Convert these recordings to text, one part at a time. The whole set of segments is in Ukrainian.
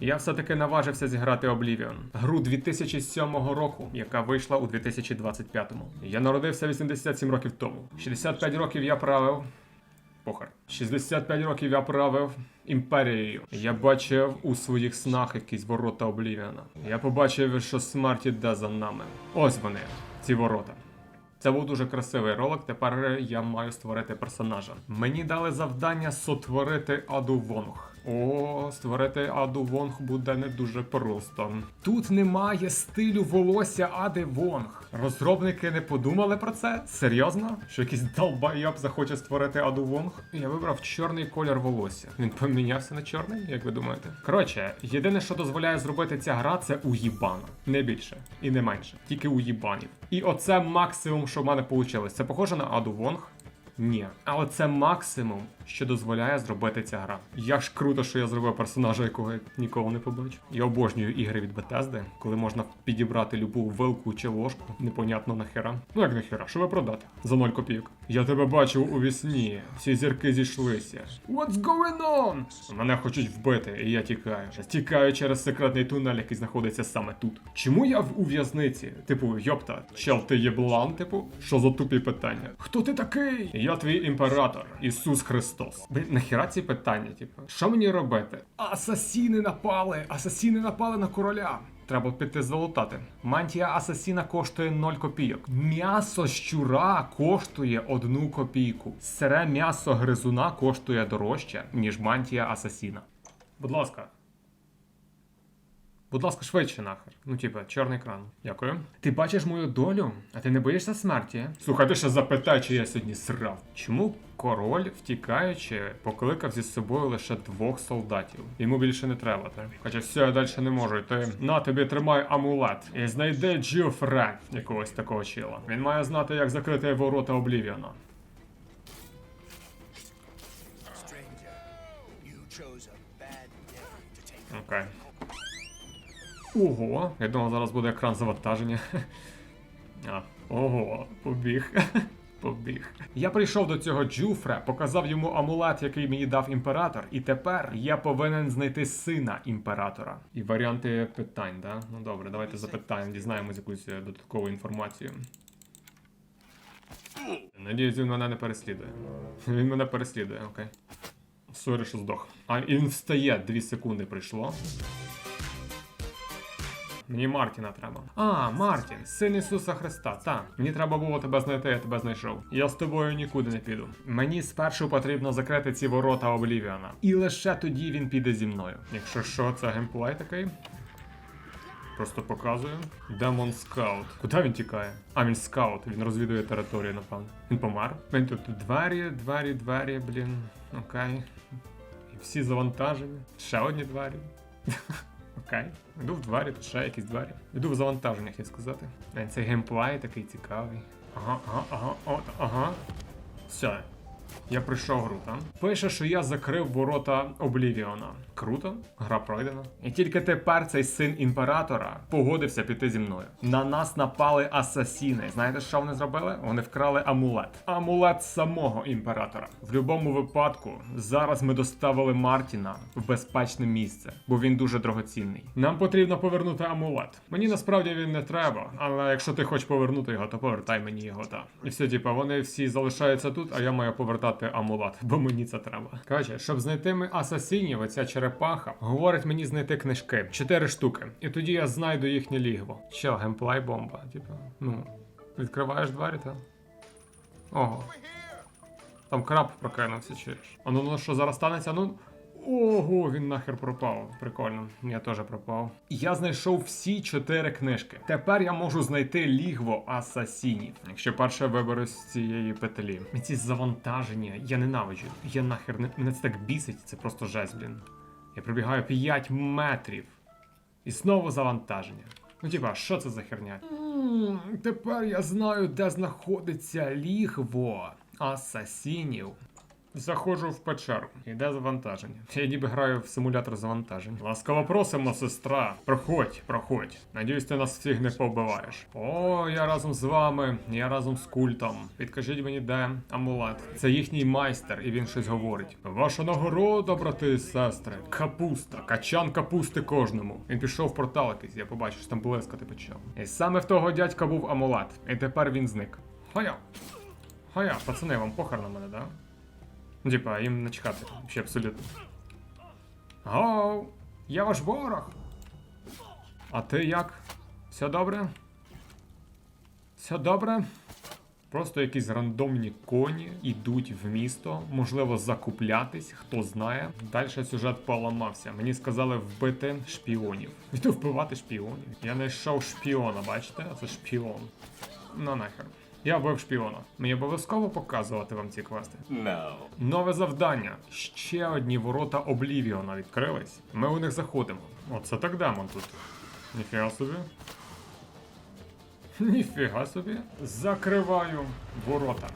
Я все-таки наважився зіграти Oblivion. Гру 2007 року, яка вийшла у 2025-му. Я народився 87 років тому. 65 років я правив. Похер. 65 років я правив імперією. Я бачив у своїх снах якісь ворота Облівіана. Я побачив, що смерть іде за нами. Ось вони, ці ворота. Це був дуже красивий ролик. Тепер я маю створити персонажа. Мені дали завдання сотворити Аду Вонг. О, створити Аду Вонг буде не дуже просто. Тут немає стилю волосся Ади Вонг. Розробники не подумали про це? Серйозно? Що якийсь долбайоб захоче створити Аду Вонг? Я вибрав чорний колір волосся. Він помінявся на чорний, як ви думаєте? Коротше, єдине, що дозволяє зробити ця гра, це уїбана. Не більше і не менше. Тільки уїбанів. І оце максимум, що в мене вийшло. Це похоже на Аду Вонг. Ні, але це максимум, що дозволяє зробити ця гра. Як ж круто, що я зробив персонажа, якого я ніколи не побачу. Я обожнюю ігри від Bethesda, коли можна підібрати любу вилку чи ложку, непонятно нахера. Ну як нахера, що ви продати? За 0 копійок. Я тебе бачив у вісні, всі зірки зійшлися. What's going on? Мене хочуть вбити, і я тікаю. Тікаю через секретний тунель, який знаходиться саме тут. Чому я в в'язниці? Типу, йопта, чел, ти єблан, типу? Що за тупі питання? Хто ти такий? Я твій імператор, Ісус Христос. Блін, нахіра ці питання, типу? Що мені робити? Асасіни напали! Асасіни напали на короля. Треба піти залутати. Мантія асасіна коштує 0 копійок. М'ясо щура коштує 1 копійку. Сире м'ясо гризуна коштує дорожче, ніж мантія асасіна. Будь ласка. Будь ласка, швидше нахер. Ну, типа, чорний екран. Дякую. Ти бачиш мою долю, а ти не боїшся смерті? Слухай, ти ще запитай, чи я сьогодні срав. Чому король, втікаючи, покликав зі собою лише двох солдатів? Йому більше не треба, так? Хоча все, я далі не можу йти. На тобі тримай амулет. І знайди Джофре, якогось такого чила. Він має знати, як закрити ворота Облівіона. Stranger, you Ого, я думав, зараз буде екран завантаження. А, ого, побіг. Побіг. Я прийшов до цього Джуфре, показав йому амулет, який мені дав імператор, і тепер я повинен знайти сина імператора. І варіанти питань, да? Ну добре, давайте запитаємо, дізнаємось якусь е, додаткову інформацію. Надіюсь, він мене не переслідує. Він мене переслідує, окей. Сорі, що здох. А він встає, дві секунди прийшло. Мені Мартіна треба. А, Мартін, син Ісуса Христа. Та, мені треба було тебе знайти, я тебе знайшов. Я з тобою нікуди не піду. Мені спершу потрібно закрити ці ворота Облівіана. І лише тоді він піде зі мною. Якщо що, це геймплей такий. Просто показую. Демон скаут. Куди він тікає? А, він скаут, він розвідує територію, напевно. Він помер. Він тут двері, двері, двері, блін. Окей. І всі завантажені. Ще одні двері. Окей. Йду в двері, тут ще якісь двері. Йду в завантаження, хотів сказати. Е, Цей геймплей такий цікавий. Ага, ага, ага, от, ага. Все. Я прийшов гру, там. Пише, що я закрив ворота Облівіона. Круто, гра пройдена. І тільки тепер цей син імператора погодився піти зі мною. На нас напали асасіни. Знаєте, що вони зробили? Вони вкрали амулет. Амулет самого імператора. В будь-якому випадку, зараз ми доставили Мартіна в безпечне місце, бо він дуже дорогоцінний. Нам потрібно повернути амулет. Мені насправді він не треба, але якщо ти хочеш повернути його, то повертай мені його, та. І все, типа, вони всі залишаються тут, а я маю повертати амулет, бо мені це треба. Коротше, щоб знайти ми асасінів, оця черепаха говорить мені знайти книжки. Чотири штуки. І тоді я знайду їхнє лігво. Що, геймплей бомба? Типа, ну, відкриваєш двері, та. Ого. Там краб прокинувся, чуєш. А ну ну що зараз станеться? Ну. Ого, він нахер пропав. Прикольно, я теж пропав. Я знайшов всі чотири книжки. Тепер я можу знайти лігво асасінів. Якщо перше виберу з цієї петлі. Ці завантаження я ненавиджу. Я нахер не мене це так бісить, це просто жесть, блін. Я пробігаю 5 метрів. І знову завантаження. Ну, типа, що це за херня? Тепер я знаю, де знаходиться лігво асасінів. Заходжу в печеру. Іде завантаження. Я ніби граю в симулятор завантажень. Ласкаво просимо, сестра. Проходь, проходь. Надіюсь, ти нас всіх не повбиваєш. О, я разом з вами, я разом з культом. Підкажіть мені, де амулет. Це їхній майстер, і він щось говорить. Ваша нагорода, брати і сестри. Капуста, качан капусти кожному. Він пішов в портал якийсь, я побачив, що там блискати почав. І саме в того дядька був амулет, і тепер він зник. Хая. Хая, пацани, вам похер на мене, да? Ну, Типа, їм чекати, ще абсолютно. Гоу, я ваш ворог. А ти як? Все добре? Все добре? Просто якісь рандомні коні йдуть в місто, можливо, закуплятись, хто знає. Далі сюжет поламався. Мені сказали вбити шпіонів. Йду вбивати шпіонів. Я знайшов шпіона, бачите? Це шпіон. Ну нахер. Я вбив шпіона. Мені обов'язково показувати вам ці квести. No. Нове завдання. Ще одні ворота Облівіона відкрились. Ми у них заходимо. Оце так демон тут. Ніфіга собі. Ніфіга собі. Закриваю ворота.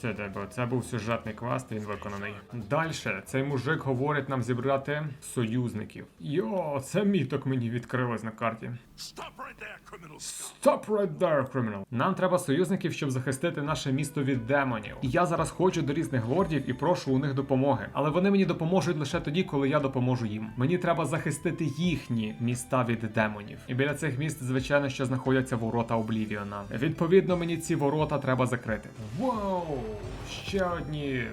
Це, тебе, це був сюжетний квест, він виконаний. Далі цей мужик говорить нам зібрати союзників. Йо, це міток мені відкрилось на карті. Stop right there, criminals! Stop right there, criminal. Нам треба союзників, щоб захистити наше місто від демонів. І я зараз ходжу до різних лордів і прошу у них допомоги. Але вони мені допоможуть лише тоді, коли я допоможу їм. Мені треба захистити їхні міста від демонів. І біля цих міст, звичайно, що знаходяться ворота Облівіона. Відповідно, мені ці ворота треба закрити. Вау! Ще одні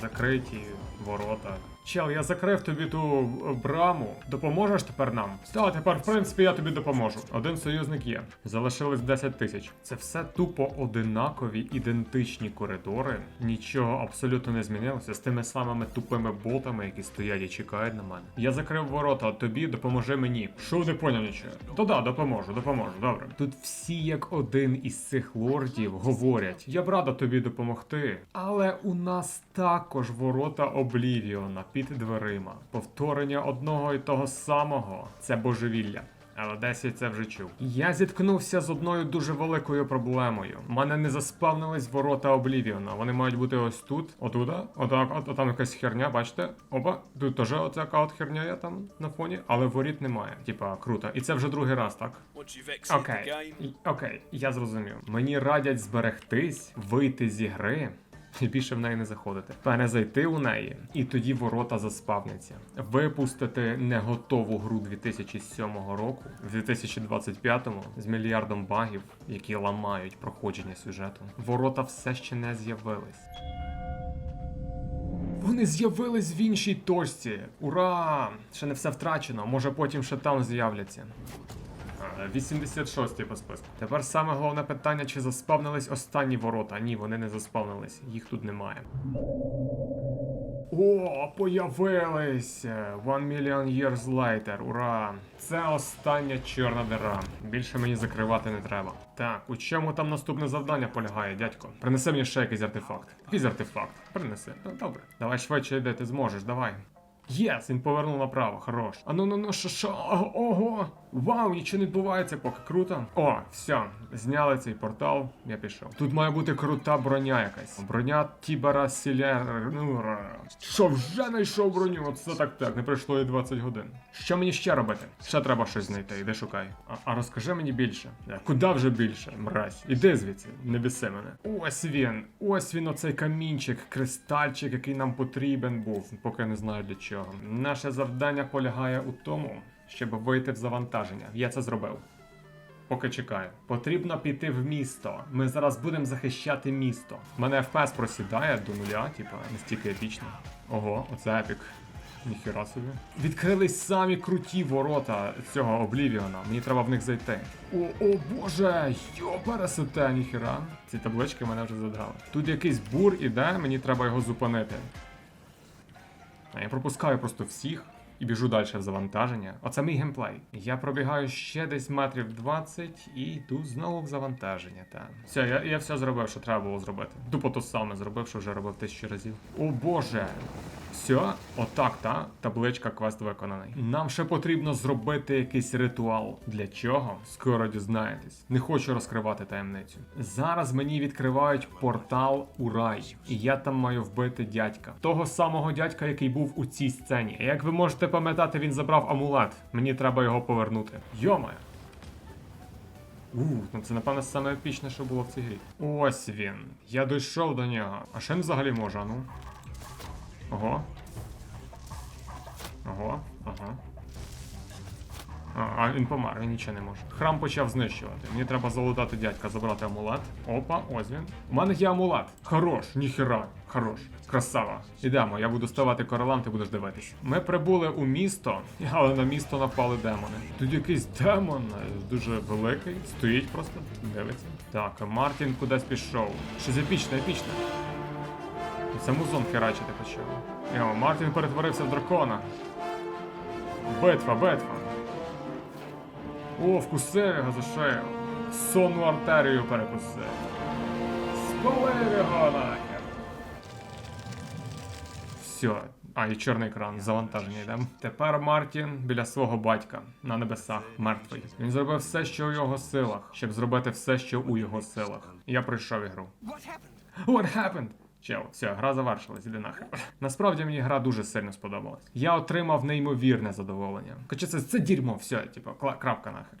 закриті ворота. Чел, я закрив тобі ту е, браму. Допоможеш тепер нам? Та, тепер, в принципі, я тобі допоможу. Один союзник є. Залишилось 10 тисяч. Це все тупо одинакові ідентичні коридори. Нічого абсолютно не змінилося з тими самими тупими ботами, які стоять і чекають на мене. Я закрив ворота, тобі допоможи мені. Що не поняв нічого? То да, допоможу, допоможу, добре. Тут всі як один із цих лордів говорять: я б рада тобі допомогти. Але у нас також ворота Облівіона під дверима. Повторення одного і того самого це божевілля. Але десь я це вже чув. Я зіткнувся з одною дуже великою проблемою. У мене не заспавнились ворота Облівіона. Вони мають бути ось тут, отуда, отак, от, от там якась херня, бачите? Опа, тут теж оцяка от херня є там на фоні, але воріт немає. Типа, круто. І це вже другий раз, так? Окей, окей, я зрозумів. Мені радять зберегтись, вийти зі гри. Більше в неї не заходити. Перезайти у неї, і тоді ворота заспавняться. Випустити неготову гру 2007 року в 2025-му з мільярдом багів, які ламають проходження сюжету. Ворота все ще не з'явились. Вони з'явились в іншій точці. Ура! Ще не все втрачено. Може потім ще там з'являться. Е, 86 по списку. Тепер саме головне питання, чи заспавнились останні ворота. Ні, вони не заспавнились, їх тут немає. О, появились! One million years later, ура! Це остання чорна дира. Більше мені закривати не треба. Так, у чому там наступне завдання полягає, дядько? Принеси мені ще якийсь артефакт. Якийсь артефакт. Принеси. Ну, добре. Давай швидше йди, ти зможеш, давай. Єс, він повернув направо, хорош. А ну ну ну що що? Ого! Вау, нічого не відбувається, поки круто. О, все, зняли цей портал, я пішов. Тут має бути крута броня якась. Броня Тібера Сілер. Ну. Що, вже знайшов броню? Оце так так, не пройшло і 20 годин. Що мені ще робити? Ще треба щось знайти, іди шукай. А, а розкажи мені більше. Е, Куди вже більше, мразь? Іди звідси, не біси мене. Ось він, ось він, оцей камінчик, кристальчик, який нам потрібен був, поки не знаю для чого. Наше завдання полягає у тому, щоб вийти в завантаження. Я це зробив. Поки чекаю. Потрібно піти в місто. Ми зараз будемо захищати місто. Мене FPS просідає до нуля, типа, настільки епічно. Ого, оце епік. Ніхіра собі. Відкрились самі круті ворота цього Облівіона. Мені треба в них зайти. О, о боже! Йо, пересете, ніхіра. Ці таблички мене вже задрали. Тут якийсь бур іде, мені треба його зупинити. А я пропускаю просто всіх. І біжу далі в завантаження. Оце мій геймплей. Я пробігаю ще десь метрів 20 і йду знову в завантаження. Та. Все, я, я все зробив, що треба було зробити. Тупо то саме зробив, що вже робив тисячу разів. О боже! Все, отак, та табличка квест виконаний. Нам ще потрібно зробити якийсь ритуал. Для чого? Скоро дізнаєтесь. Не хочу розкривати таємницю. Зараз мені відкривають портал у рай, і я там маю вбити дядька. Того самого дядька, який був у цій сцені. Як ви можете пам'ятати, він забрав амулет. Мені треба його повернути. Йома! Ух, ну це напевно саме епічне, що було в цій грі. Ось він. Я дійшов до нього. А що він взагалі може, а ну? Ого. Ого, ага. А, він помер, він нічого не може. Храм почав знищувати. Мені треба залутати дядька, забрати амулет. Опа, ось він. У мене є амулет. Хорош, ніхера, хорош. Красава. Ідемо, я буду ставати королем, ти будеш дивитись. Ми прибули у місто, але на місто напали демони. Тут якийсь демон е, дуже великий, стоїть просто, дивиться. Так, Мартін кудись пішов. Щось епічне, епічне. Це музон херачити почав. Мартін перетворився в дракона. Битва, битва. О, вкусив його за шею. Сонну артерію перекусив. Спалив його нахер. Все. А, і чорний екран, завантаження йдемо. Тепер Мартін біля свого батька на небесах, мертвий. Він зробив все, що у його силах, щоб зробити все, що у його силах. Я пройшов ігру. What happened? What happened? Чел, все, гра завершилась, іди нахер. Насправді мені гра дуже сильно сподобалась. Я отримав неймовірне задоволення. Хоча це, це дерьмо, все, типу, крапка нахер.